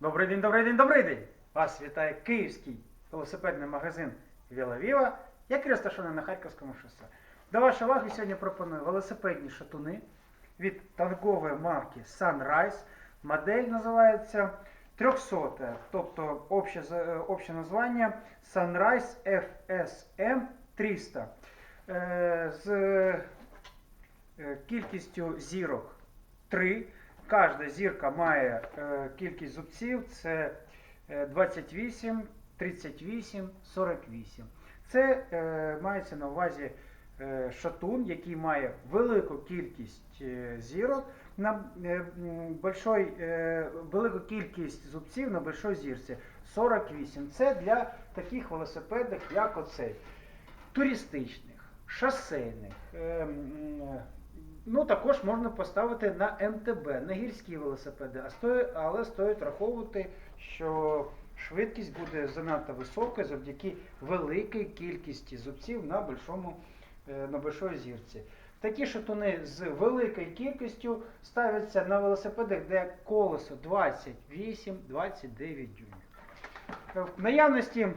Добрий день, добрий день, добрий день! Вас вітає київський велосипедний магазин Віла який розташований на Харківському шосе. До вашої уваги сьогодні пропоную велосипедні шатуни від торгової марки Sunrise. Модель називається 300, тобто обще, е, обще названня Sunrise FSM 300. Е, З е, кількістю зірок 3. Кожна зірка має е, кількість зубців, це е, 28, 38, 48. Це е, мається на увазі е, шатун, який має велику кількість зірок на большой, велику кількість зубців на большой зірці 48. Це для таких велосипедів, як оцей. Туристичних, шосейних. Ну, також можна поставити на МТБ, на гірські велосипеди, а стоїть, але стоїть враховувати, що швидкість буде занадто високою завдяки великій кількості зубців на большому, е, на большої зірці. Такі шатуни з великою кількістю ставляться на велосипедах, де колесо 28-29 дюймів. Е, В наявності,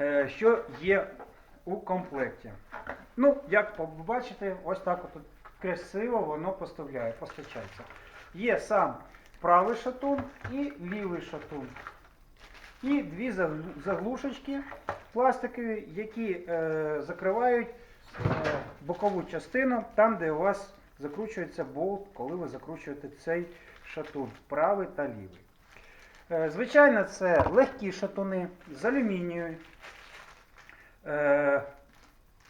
е, що є у комплекті. Ну, як побачите, ось так от красиво воно поставляє, постачається. Є сам правий шатун і лівий шатун. І дві заглушечки пластикові, які е, закривають е, бокову частину, там, де у вас закручується болт, коли ви закручуєте цей шатун, правий та лівий. Е, звичайно, це легкі шатуни з алюмінію. Е,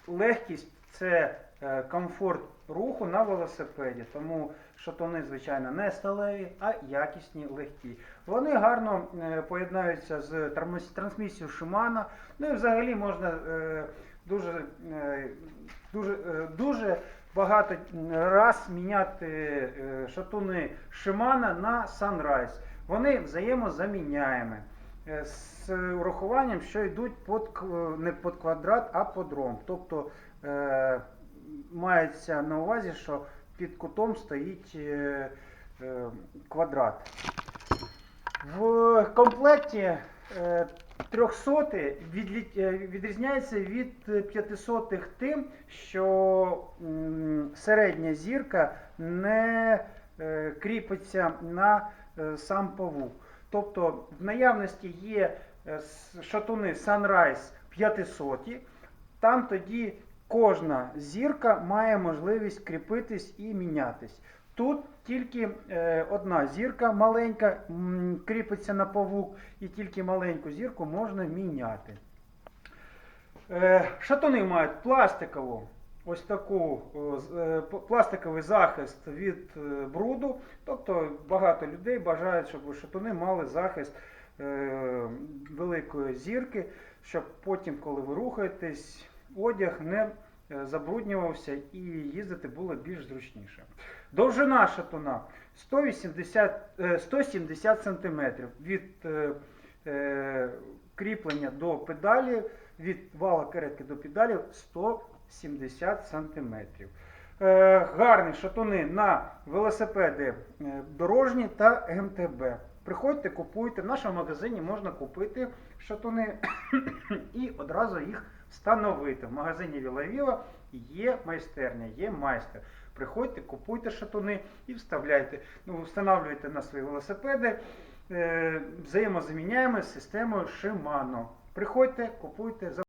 легкість це комфорт руху на велосипеді, тому шатуни, звичайно, не сталеві, а якісні, легкі. Вони гарно е, поєднаються з трансмісією Shimano. Ну і взагалі можна е, дуже, е, дуже, е, дуже багато раз міняти е, шатуни Shimano на Sunrise. Вони взаємозаміняємі. Е, З урахуванням, що йдуть під, к- не під квадрат, а під ромб. Тобто е, мається на увазі, що під кутом стоїть е, е, квадрат. В комплекті е, 300 відлі- е, відрізняється від 500 тим, що середня зірка не кріпиться на сам павук. Тобто в наявності є шатуни Sunrise 500, там тоді кожна зірка має можливість кріпитись і мінятись. Тут тільки е, одна зірка маленька кріпиться на павук, і тільки маленьку зірку можна міняти. Е, шатуни мають пластикову, ось таку е, пластиковий захист від бруду. Тобто багато людей бажають, щоб шатуни мали захист великої зірки, щоб потім, коли ви рухаєтесь, одяг не е, забруднювався і їздити було більш зручніше. Довжина шатуна 180, е, 170 см від е, е, кріплення до педалі, від вала каретки до педалів 170 см. Е, гарні шатуни на велосипеди е, дорожні та МТБ. Приходьте, купуйте. В нашому магазині можна купити шатуни і одразу їх встановити. В магазині Вілавіва є майстерня, є майстер. Приходьте, купуйте шатуни і вставляйте. Ну, встановлюйте на свої велосипеди. Е, взаємозаміняємо з системою Shimano. Приходьте, купуйте.